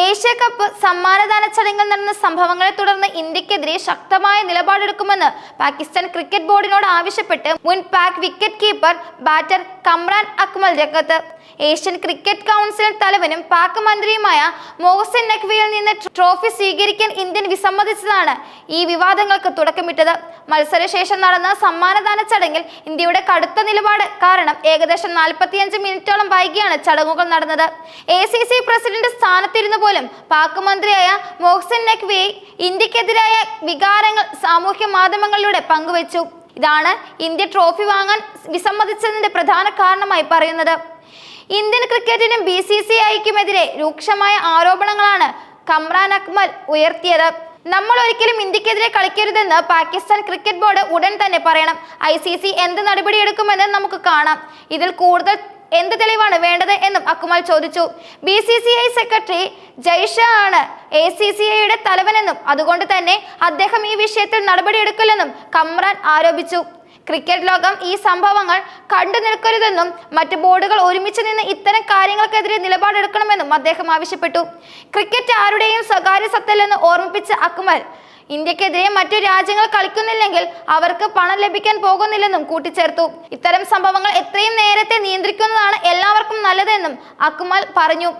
Asia cup സമ്മാനദാന ചടങ്ങിൽ നടന്ന സംഭവങ്ങളെ തുടർന്ന് ഇന്ത്യക്കെതിരെ ശക്തമായ നിലപാടെടുക്കുമെന്ന് പാകിസ്ഥാൻ ക്രിക്കറ്റ് ബോർഡിനോട് ആവശ്യപ്പെട്ട് മുൻ Pak wicket keeper batter Kamran Akmal രംഗത്ത്. ഏഷ്യൻ ക്രിക്കറ്റ് കൗൺസിൽ തലവനും പാക് മന്ത്രിയുമായ മോഹസിൻ നഖ്വിയിൽ നിന്ന് ട്രോഫി സ്വീകരിക്കാൻ ഇന്ത്യൻ വിസമ്മതിച്ചതാണ് ഈ വിവാദങ്ങൾക്ക് തുടക്കമിട്ടത്. മത്സരശേഷം നടന്ന സമ്മാനദാന ചടങ്ങിൽ ഇന്ത്യയുടെ കടുത്ത നിലപാട് കാരണം ഏകദേശം നാൽപ്പത്തിയഞ്ച് മിനിറ്റോളം വൈകിയാണ് ചടങ്ങുകൾ നടന്നത്. എ സി സി പ്രസിഡന്റ് സ്ഥാനത്തിരുന്നു പോലും പാക് മന്ത്രിയായ മോഹ്സിൻ നഖ്വി ഇന്ത്യക്കെതിരായ വികാരങ്ങൾ സാമൂഹ്യ മാധ്യമങ്ങളിലൂടെ പങ്കുവച്ചു. ഇതാണ് ഇന്ത്യ ട്രോഫി വാങ്ങാൻ വിസമ്മതിച്ചതിന്റെ പ്രധാന കാരണമായി പറയുന്നത്. ഇന്ത്യൻ ക്രിക്കറ്റിനും ബി സി സി ഐക്കുമെതിരെ രൂക്ഷമായ ആരോപണങ്ങളാണ് കമ്രാൻ അക്മൽ ഉയർത്തിയത്. നമ്മൾ ഒരിക്കലും ഇന്ത്യക്കെതിരെ കളിക്കരുതെന്ന് പാകിസ്ഥാൻ ക്രിക്കറ്റ് ബോർഡ് ഉടൻ തന്നെ പറയണം. ഐ സി സി എന്ത് നടപടിയെടുക്കുമെന്ന് നമുക്ക് കാണാം. ഇതിൽ കൂടുതൽ എന്ത് തെളിവാണ് വേണ്ടത് എന്നും അക്മൽ ചോദിച്ചു. B C C I secretary Jay Shah ആണ് എ സി സി ഐയുടെ തലവനെന്നും അതുകൊണ്ട് തന്നെ അദ്ദേഹം ഈ വിഷയത്തിൽ നടപടിയെടുക്കില്ലെന്നും കമ്രാൻ ആരോപിച്ചു. ക്രിക്കറ്റ് ലോകം ഈ സംഭവങ്ങൾ കണ്ടു നിൽക്കരുതെന്നും മറ്റ് ബോർഡുകൾ ഒരുമിച്ച് നിന്ന് ഇത്തരം കാര്യങ്ങൾക്കെതിരെ നിലപാടെടുക്കണമെന്നും അദ്ദേഹം ആവശ്യപ്പെട്ടു. ക്രിക്കറ്റ് ആരുടെയും സ്വകാര്യ സത്തല്ലെന്ന് ഓർമ്മിപ്പിച്ച അക്മൽ ഇന്ത്യക്കെതിരെ മറ്റു രാജ്യങ്ങൾ കളിക്കുന്നില്ലെങ്കിൽ അവർക്ക് പണം ലഭിക്കാൻ പോകുന്നില്ലെന്നും കൂട്ടിച്ചേർത്തു. ഇത്തരം സംഭവങ്ങൾ എത്രയും നേരത്തെ നിയന്ത്രിക്കുന്നതാണ് എല്ലാവർക്കും നല്ലതെന്നും അക്മൽ പറഞ്ഞു.